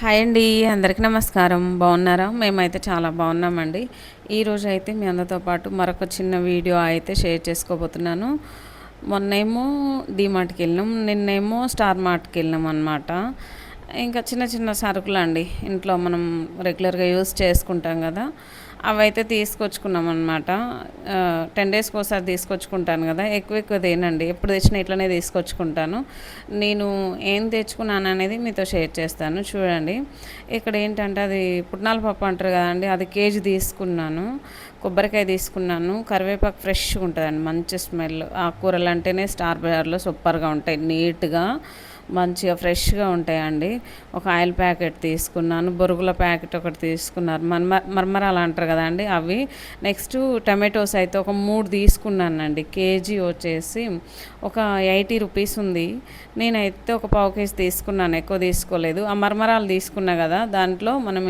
Hi అండి అందరికీ నమస్కారం. బాగున్నారా? మేమైతే చాలా బాగున్నామండి. ఈరోజు అయితే మీ అందరితో పాటు మరొక చిన్న వీడియో అయితే షేర్ చేసుకోబోతున్నాను. మొన్నేమో డీమార్ట్కి వెళ్ళినాం నిన్నేమో స్టార్ మార్ట్కి వెళ్ళినాం అనమాట ఇంకా చిన్న చిన్న సరుకులు అండి ఇంట్లో మనం రెగ్యులర్గా యూస్ చేసుకుంటాం కదా. అవైతే తీసుకొచ్చుకున్నాం అనమాట టెన్ డేస్కి ఒకసారి తీసుకొచ్చుకుంటాను కదా. ఎక్కువ ఎక్కువ తేనండి ఎప్పుడు తెచ్చినా ఇట్లనే తీసుకొచ్చుకుంటాను. నేను ఏం తెచ్చుకున్నాను అనేది మీతో షేర్ చేస్తాను. చూడండి. ఇక్కడ ఏంటంటే అది పుట్నాల పప్పు అంటారు కదండి. అది కేజీ తీసుకున్నాను. కొబ్బరికాయ తీసుకున్నాను. కరివేపాకు ఫ్రెష్గా ఉంటుందండి. మంచి స్మెల్. ఆకుకూరలు అంటేనే స్టార్ బజార్లో సూపర్గా ఉంటాయి. నీట్గా మంచిగా ఫ్రెష్గా ఉంటాయండి. ఒక ఆయిల్ ప్యాకెట్ తీసుకున్నాను బొరుగుల ప్యాకెట్ ఒకటి తీసుకున్నారు. మర్మ మర్మరాలు అంటారు కదండి అవి. నెక్స్ట్ టమాటోస్ అయితే ఒక మూడు తీసుకున్నానండి. కేజీ వచ్చేసి ఒక ఎయిటీ రూపీస్ ఉంది. నేనైతే ఒక పావు కేజీ తీసుకున్నాను ఎక్కువ తీసుకోలేదు. ఆ మర్మరాలు తీసుకున్నా కదా దాంట్లో మనం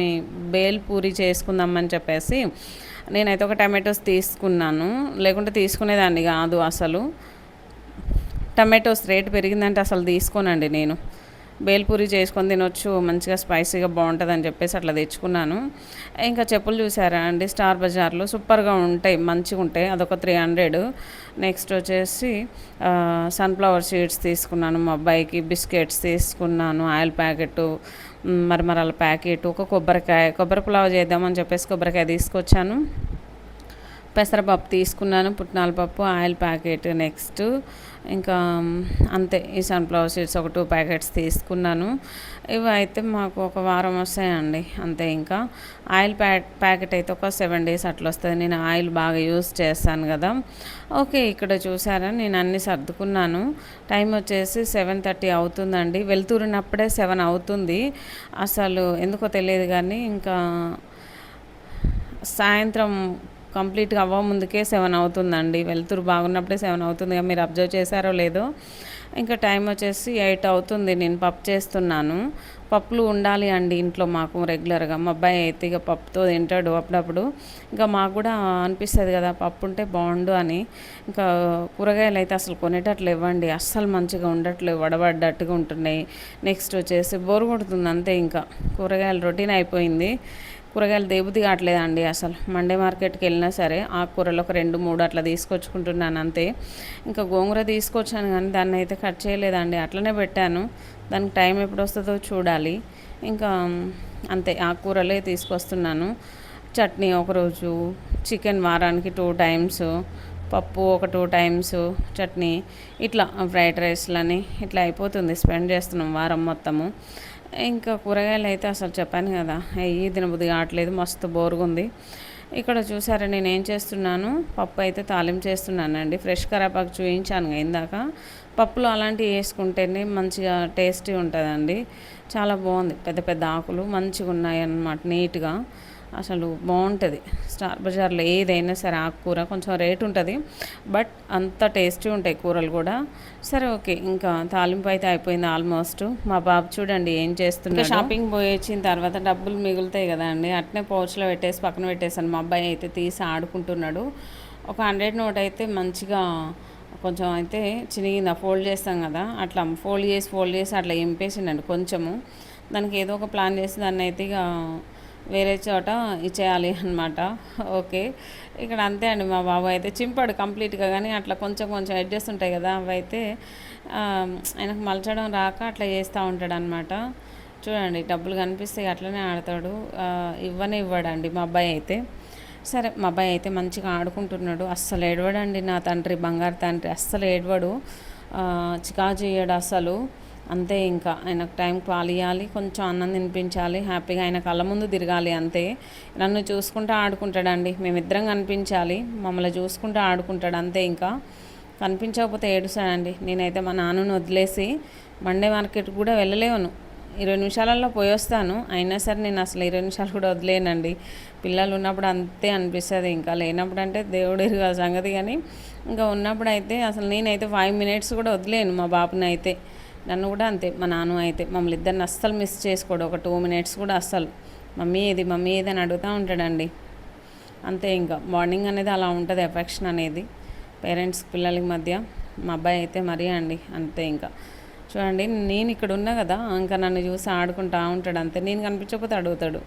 బేల్ పూరి చేసుకుందామని చెప్పేసి నేనైతే ఒక టమాటోస్ తీసుకున్నాను. లేకుంటే తీసుకునేదాన్ని కాదు అసలు. టమాటోస్ రేట్ పెరిగిందంటే అసలు తీసుకోనండి నేను. బేల్పూరి చేసుకొని తినొచ్చు మంచిగా స్పైసీగా బాగుంటుంది అని చెప్పేసి అట్లా తెచ్చుకున్నాను. ఇంకా చెప్పులు చూసారా అండి స్టార్ బజార్లో సూపర్గా ఉంటాయి మంచిగా ఉంటాయి అదొక త్రీ హండ్రెడ్. నెక్స్ట్ వచ్చేసి సన్ఫ్లవర్ సీడ్స్ తీసుకున్నాను మా అబ్బాయికి బిస్కెట్స్ తీసుకున్నాను ఆయిల్ ప్యాకెట్ మరమరాల ప్యాకెట్ ఒక కొబ్బరికాయ కొబ్బరి పులావ్ చేద్దామని చెప్పేసి కొబ్బరికాయ తీసుకొచ్చాను. పెసరపప్పు తీసుకున్నాను పుట్నాల పప్పు ఆయిల్ ప్యాకెట్ నెక్స్ట్. ఇంకా అంతే ఈ సన్ఫ్లవర్ సీడ్స్ ఒక టూ ప్యాకెట్స్ తీసుకున్నాను. ఇవి అయితే మాకు ఒక వారం వస్తాయండి అంతే ఇంకా. ఆయిల్ ప్యాక్ ప్యాకెట్ అయితే ఒక సెవెన్ డేస్ అట్లా వస్తుంది. నేను ఆయిల్ బాగా యూస్ చేస్తాను కదా. ఓకే ఇక్కడ చూసారా నేను అన్నీ సర్దుకున్నాను. టైం వచ్చేసి సెవెన్ థర్టీ అవుతుందండి. వెళ్తున్నప్పుడే సెవెన్ అవుతుంది. అసలు ఎందుకో తెలియదు కానీ ఇంకా సాయంత్రం కంప్లీట్గా అవ్వ ముందుకే సెవెన్ అవుతుందండి. వెళ్తురు బాగున్నప్పుడే సెవెన్ అవుతుంది మీరు అబ్జర్వ్ చేశారో లేదో. ఇంకా టైం వచ్చేసి ఎయిట్ అవుతుంది నేను పప్పు చేస్తున్నాను. పప్పులు ఉండాలి అండి ఇంట్లో మాకు రెగ్యులర్గా. మా అబ్బాయి అయితే ఇక పప్పుతో తింటాడు అప్పుడప్పుడు. ఇంకా మాకు కూడా అనిపిస్తుంది కదా పప్పు ఉంటే బాగుండు అని. ఇంకా కూరగాయలు అయితే అసలు కొనేటట్లు ఇవ్వండి అస్సలు మంచిగా ఉండట్లేవు వడబడ్డట్టుగా ఉంటున్నాయి. నెక్స్ట్ వచ్చేసి బోరు కొడుతుంది అంతే ఇంకా. కూరగాయలు రొటీన్ అయిపోయింది. కూరగాయలు దేబుతి కావట్లేదండి అసలు. మండే మార్కెట్కి వెళ్ళినా సరే ఆకుకూరలు ఒక రెండు మూడు అట్లా తీసుకొచ్చుకుంటున్నాను అంతే. ఇంకా గోంగూర తీసుకొచ్చాను కానీ దాన్ని అయితే కట్ చేయలేదండి. అట్లనే పెట్టాను. దానికి టైం ఎప్పుడు వస్తుందో చూడాలి. ఇంకా అంతే ఆకుకూరలే తీసుకొస్తున్నాను. చట్నీ ఒకరోజు చికెన్ వారానికి టూ టైమ్స్ పప్పు ఒక టూ టైమ్స్ చట్నీ ఇట్లా ఫ్రైడ్ రైస్లని ఇట్లా అయిపోతుంది. స్పెండ్ చేస్తున్నాం వారం మొత్తము. ఇంకా కూరగాయలు అయితే అసలు చెప్పాను కదా అయ్యి తినబుద్ధి కావట్లేదు మస్తు బోరుగా ఉంది ఇక్కడ చూసారా నేను ఏం చేస్తున్నాను పప్పు అయితే తాలింపు చేస్తున్నానండి ఫ్రెష్ కరాపాకు చూపించాను ఇందాక. పప్పులు అలాంటివి వేసుకుంటేనే మంచిగా టేస్టీ ఉంటుందండి. చాలా బాగుంది పెద్ద పెద్ద ఆకులు మంచిగా ఉన్నాయి అన్నమాట నీట్గా. అసలు బాగుంటుంది. స్టార్ బజార్లో ఏదైనా సరే ఆకుకూర కొంచెం రేట్ ఉంటుంది. బట్ అంత టేస్టీ ఉంటాయి కూరలు కూడా. సరే ఓకే. ఇంకా తాలింపు అయితే అయిపోయింది ఆల్మోస్ట్. మా బాబు చూడండి ఏం చేస్తున్నా షాపింగ్ పోయి వచ్చిన తర్వాత డబ్బులు మిగులుతాయి కదా అండి. అట్నే పౌచ్లో పెట్టేసి పక్కన పెట్టేసాను. మా అబ్బాయి అయితే తీసి ఆడుకుంటున్నాడు. ఒక హండ్రెడ్ నోట్ అయితే మంచిగా కొంచెం అయితే చినిగిందా. ఫోల్డ్ చేస్తాం కదా. అట్లా ఫోల్డ్ చేసి ఫోల్డ్ చేసి అట్లా ఎంపేసిండండి కొంచెము. దానికి ఏదో ఒక ప్లాన్ చేసి దాన్ని అయితే ఇక వేరే చోట ఇచ్చేయాలి అనమాట ఓకే. ఇక్కడ అంతే అండి మా బాబు అయితే చింపాడు కంప్లీట్గా కానీ అట్లా కొంచెం కొంచెం అడ్జస్ట్ ఉంటాయి కదా అవి అయితే ఆయనకు మలచడం రాక అట్లా చేస్తూ ఉంటాడు అనమాట చూడండి డబ్బులు కనిపిస్తే అట్లనే ఆడతాడు. ఇవ్వనే ఇవ్వడండి మా అబ్బాయి అయితే. సరే మా అబ్బాయి అయితే మంచిగా ఆడుకుంటున్నాడు. అస్సలు ఏడవడండి నా తండ్రి బంగారు తండ్రి అస్సలు ఏడవడు. చికా చేయడు అసలు. అంతే ఇంకా. ఆయనకు టైం పాలియాలి కొంచెం అన్నం తినిపించాలి హ్యాపీగా ఆయన కళ్ళ ముందు తిరగాలి అంతే. నన్ను చూసుకుంటూ ఆడుకుంటాడండి. మేమిద్దరం కనిపించాలి. మమ్మల్ని చూసుకుంటూ ఆడుకుంటాడు అంతే ఇంకా. కనిపించకపోతే ఏడుస్తాడండి. నేనైతే మా నాన్నను వదిలేసి మండే మార్కెట్ కూడా వెళ్ళలేను. ఇరవై నిమిషాలలో పోయి వస్తాను. అయినా సరే నేను అసలు ఇరవై నిమిషాలు కూడా వదిలేనండి. పిల్లలు ఉన్నప్పుడు అంతే అనిపిస్తుంది ఇంకా. లేనప్పుడు అంటే దేవుడు సంగతి కానీ ఇంకా ఉన్నప్పుడు అయితే అసలు నేనైతే ఫైవ్ మినిట్స్ కూడా వదిలేను మా బాబుని అయితే నన్ను కూడా అంతే మా నాన్న అయితే మమ్మల్ని ఇద్దరిని అస్సలు మిస్ చేసుకోడు. ఒక టూ మినిట్స్ కూడా అస్సలు. మమ్మీ ఏది మమ్మీ ఏది అని అడుగుతూ ఉంటాడండి. అంతే ఇంకా. మార్నింగ్ అనేది అలా ఉంటుంది ఎఫెక్షన్ అనేది. పేరెంట్స్ పిల్లలకి మధ్య మా అబ్బాయి అయితే మరీ అండి. అంతే ఇంకా. చూడండి నేను ఇక్కడ ఉన్నా కదా ఇంకా నన్ను చూసి ఆడుకుంటా ఉంటాడు అంతే. నేను కనిపించకపోతే అడుగుతాడు.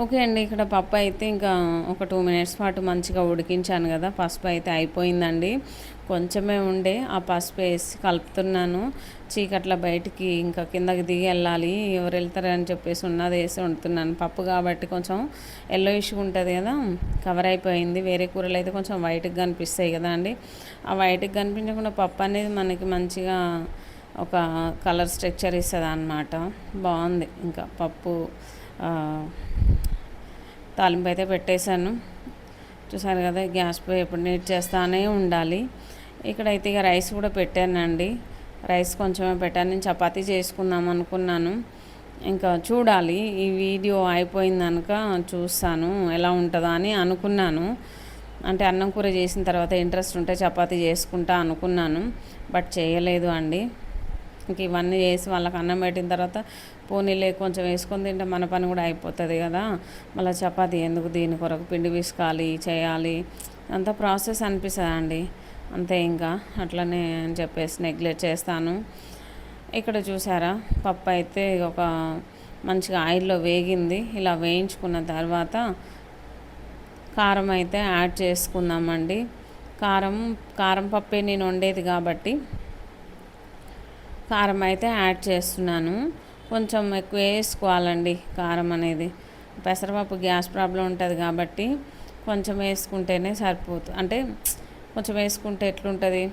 ఓకే అండి ఇక్కడ పప్పు అయితే ఇంకా ఒక టూ మినిట్స్ పాటు మంచిగా ఉడికించాను కదా పసుపు అయితే అయిపోయిందండి. కొంచెమే ఉండే ఆ పసుపు వేసి కలుపుతున్నాను. చీకట్ల బయటికి ఇంకా కిందకి దిగి వెళ్ళాలి ఎవరు వెళ్తారని చెప్పేసి ఉన్నది వేసి వండుతున్నాను. పప్పు కాబట్టి కొంచెం ఎల్లో ఇష్యూ ఉంటుంది కదా కవర్ అయిపోయింది. వేరే కూరలు అయితే కొంచెం వైట్గా కనిపిస్తాయి కదా అండి. ఆ వైట్గా కనిపించకుండా పప్పు అనేది మనకి మంచిగా ఒక కలర్ స్ట్రక్చర్ ఇస్తుంది అన్నమాట బాగుంది. ఇంకా పప్పు తాలింపు అయితే పెట్టేశాను. చూసారు కదా గ్యాస్ పోయి ఎప్పుడు నీట్ చేస్తానే ఉండాలి. ఇక్కడైతే ఇక రైస్ కూడా పెట్టానండి. రైస్ కొంచెమే పెట్టాను. నేను చపాతీ చేసుకుందాం అనుకున్నాను. ఇంకా చూడాలి ఈ వీడియో అయిపోయిందనుక చూస్తాను ఎలా ఉంటుందా అని అనుకున్నాను. అంటే అన్నం కూర చేసిన తర్వాత ఇంట్రెస్ట్ ఉంటే చపాతీ చేసుకుంటా అనుకున్నాను బట్ చేయలేదు అండి. ఇంక ఇవన్నీ చేసి వాళ్ళకి అన్నం పెట్టిన తర్వాత పోనీలే కొంచెం వేసుకొని తింటే మన పని కూడా అయిపోతుంది కదా మళ్ళీ చపాతి ఎందుకు దీని కొరకు పిండి పిసుకాలి చేయాలి. అంతా ప్రాసెస్ అనిపిస్తుంది అండి అంతే ఇంకా అట్లనే అని చెప్పేసి నెగ్లెక్ట్ చేస్తాను. ఇక్కడ చూసారా పప్పు అయితే ఒక మంచిగా ఆయిల్లో వేగింది. ఇలా వేయించుకున్న తర్వాత కారం అయితే యాడ్ చేసుకుందామండి. కారం కారం పప్పే నేను వండేది కాబట్టి కారం అయితే యాడ్ చేస్తున్నాను. కొంచెం ఎక్కువ వేసుకోవాలండి కారం అనేది. పెసరపప్పు గ్యాస్ ప్రాబ్లం ఉంటుంది కాబట్టి కొంచెం వేసుకుంటేనే సరిపోతుంది అంటే కొంచెం వేసుకుంటే ఎట్లుంటుంది?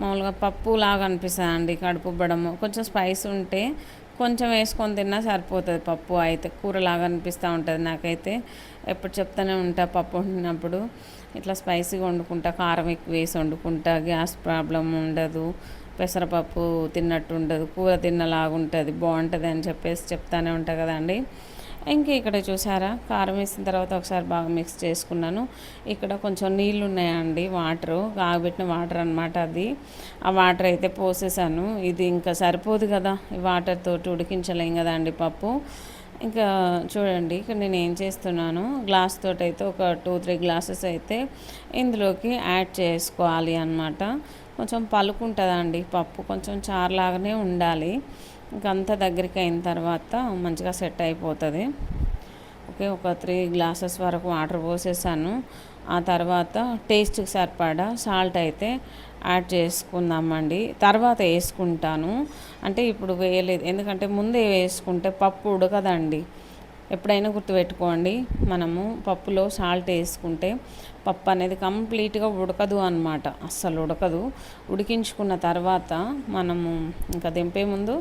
మామూలుగా పప్పు లాగా అనిపిస్తుంది అండి కడుపుబ్బడము కొంచెం స్పైస్ ఉంటే కొంచెం వేసుకొని తిన్నా సరిపోతుంది పప్పు అయితే. కూరలాగా అనిపిస్తూ ఉంటుంది నాకైతే. ఎప్పుడు చెప్తూనే ఉంటా పప్పు వండినప్పుడు. ఇట్లా స్పైసీగా వండుకుంటా కారం ఎక్కువ వేసి వండుకుంటా గ్యాస్ ప్రాబ్లం ఉండదు. పెసరపప్పు తిన్నట్టు ఉండదు కూర తిన్నలాగుంటుంది బాగుంటుంది అని చెప్పేసి చెప్తానే ఉంటాయి కదండి ఇంక ఇక్కడ చూసారా కారం వేసిన తర్వాత ఒకసారి బాగా మిక్స్ చేసుకున్నాను. ఇక్కడ కొంచెం నీళ్ళు ఉన్నాయండి వాటరు కాగబెట్టిన వాటర్ అనమాట అది. ఆ వాటర్ అయితే పోసేసాను. ఇది ఇంకా సరిపోదు కదా ఈ వాటర్తో ఉడికించలేం కదా అండి పప్పు. ఇంకా చూడండి ఇక్కడ నేను ఏం చేస్తున్నాను గ్లాస్ తోటి అయితే ఒక టూ త్రీ గ్లాసెస్ అయితే ఇందులోకి యాడ్ చేసుకోవాలి అనమాట కొంచెం పలుకుంటుందండి పప్పు కొంచెం చారులాగానే ఉండాలి. ఇంకంతా దగ్గరికి అయిన తర్వాత మంచిగా సెట్ అయిపోతుంది. ఓకే ఒక త్రీ గ్లాసెస్ వరకు వాటర్ పోసేసాను. ఆ తర్వాత టేస్ట్కి సరిపడా సాల్ట్ అయితే యాడ్ చేసుకుందామండి. తర్వాత వేసుకుంటాను. అంటే ఇప్పుడు వేయలేదు. ఎందుకంటే ముందే వేసుకుంటే పప్పు ఉడకదండి. ఎప్పుడైనా గుర్తుపెట్టుకోండి మనము పప్పులో సాల్ట్ వేసుకుంటే పప్పు అనేది కంప్లీట్గా ఉడకదు అనమాట అస్సలు ఉడకదు. ఉడికించుకున్న తర్వాత మనము ఇంకా దింపే ముందు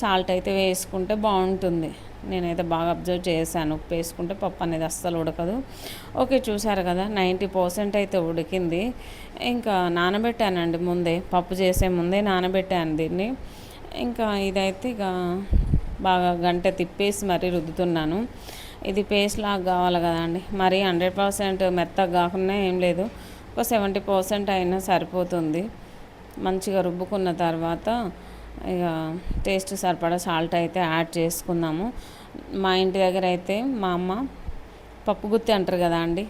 సాల్ట్ అయితే వేసుకుంటే బాగుంటుంది. నేనైతే బాగా అబ్జర్వ్ చేశాను. ఉప్పు వేసుకుంటే పప్పు అనేది అస్సలు ఉడకదు. ఓకే చూసారు కదా నైంటీ పర్సెంట్ అయితే ఉడికింది. ఇంకా నానబెట్టానండి ముందే. పప్పు చేసే ముందే నానబెట్టాను దీన్ని. ఇంకా ఇదైతే ఇక బాగా గంట తిప్పేసి మరీ రుద్దుతున్నాను. ఇది పేస్ట్ లాగా కావాలి కదండి. మరీ హండ్రెడ్ పర్సెంట్ మెత్తగా కాకుండా ఏం లేదు. ఒక సెవెంటీ పర్సెంట్ అయినా సరిపోతుంది. మంచిగా రుబ్బుకున్న తర్వాత ఇక టేస్ట్ సరిపడా సాల్ట్ అయితే యాడ్ చేసుకుందాము. మా ఇంటి దగ్గర అయితే మా అమ్మ పప్పు గుత్తి అంటారు కదా అండి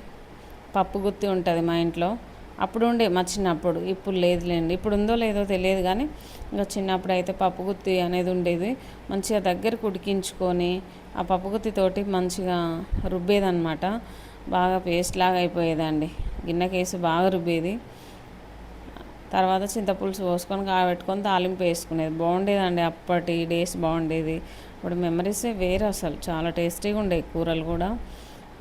పప్పు గుత్తి ఉంటుంది మా ఇంట్లో. అప్పుడు ఉండే మా చిన్నప్పుడు. ఇప్పుడు లేదులేండి. ఇప్పుడు ఉందో లేదో తెలియదు కానీ ఇంకా చిన్నప్పుడు అయితే పప్పుగుత్తి అనేది ఉండేది. మంచిగా దగ్గరకు ఉడికించుకొని ఆ పప్పుగుత్తితోటి మంచిగా రుబ్బేదనమాట బాగా పేస్ట్ లాగా అయిపోయేదండి. గిన్నెకేసి బాగా రుబ్బేది. తర్వాత చింతపులుసు పోసుకొని కాబెట్టుకొని తాలింపు వేసుకునేది. బాగుండేదండి. అప్పటి డేస్ బాగుండేది. ఇప్పుడు మెమరీసే వేరు అసలు. చాలా టేస్టీగా ఉండేవి కూరలు కూడా.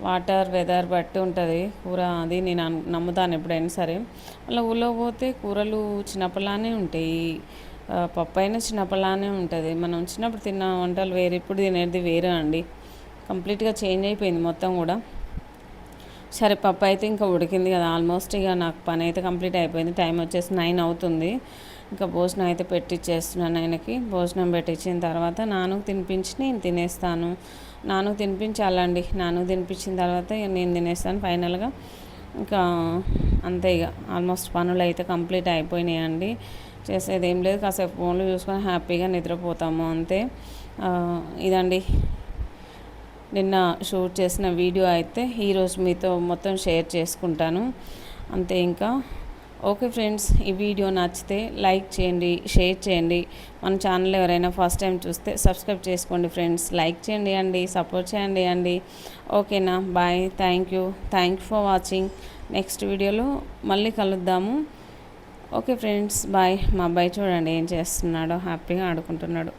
వాటర్ వెదర్ బట్టి ఉంటుంది. కూర అది నేను నమ్ముతాను ఎప్పుడైనా సరే. మళ్ళీ ఊళ్ళో పోతే కూరలు చిన్నప్పలానే ఉంటాయి. పప్పు అయినా చిన్నప్పలానే ఉంటుంది. మనం చిన్నప్పుడు తిన్న వంటలు వేరే ఇప్పుడు తినేది వేరే అండి. కంప్లీట్గా చేంజ్ అయిపోయింది మొత్తం కూడా. సరే పప్పు అయితే ఇంకా ఉడికింది కదా. ఆల్మోస్ట్ ఇక నాకు పని అయితే కంప్లీట్ అయిపోయింది. టైం వచ్చేసి నైన్ అవుతుంది. ఇంకా భోజనం అయితే పెట్టిచ్చేస్తున్నాను ఆయనకి భోజనం పెట్టించిన తర్వాత నాన్నకు తినిపించి నేను తినేస్తాను. నాను తినిపించాలండి. నాను తినిపించిన తర్వాత ఇక నేను తినేస్తాను ఫైనల్గా. ఇంకా అంతే ఇక. ఆల్మోస్ట్ పనులు అయితే కంప్లీట్ అయిపోయినాయండి. చేసేది ఏం లేదు. కాసేపు ఫోన్లు చూసుకొని హ్యాపీగా నిద్రపోతాము. అంతే. ఇదండి. నిన్న షూట్ చేసిన వీడియో అయితే ఈరోజు మీతో మొత్తం షేర్ చేసుకుంటాను. అంతే ఇంకా. ఓకే ఫ్రెండ్స్ ఈ వీడియో నచ్చితే లైక్ చేయండి షేర్ చేయండి. మన ఛానల్ ఎవరైనా ఫస్ట్ టైం చూస్తే సబ్స్క్రైబ్ చేసుకోండి ఫ్రెండ్స్. లైక్ చేయండి అండి సపోర్ట్ చేయండి అండి. ఓకేనా bye thank you. Thank you for watching. Next వీడియోలో మళ్ళీ కలుద్దాము. Okay friends bye. మా అబ్బాయి చూడండి ఏం చేస్తున్నాడో హ్యాపీగా ఆడుకుంటున్నాడు.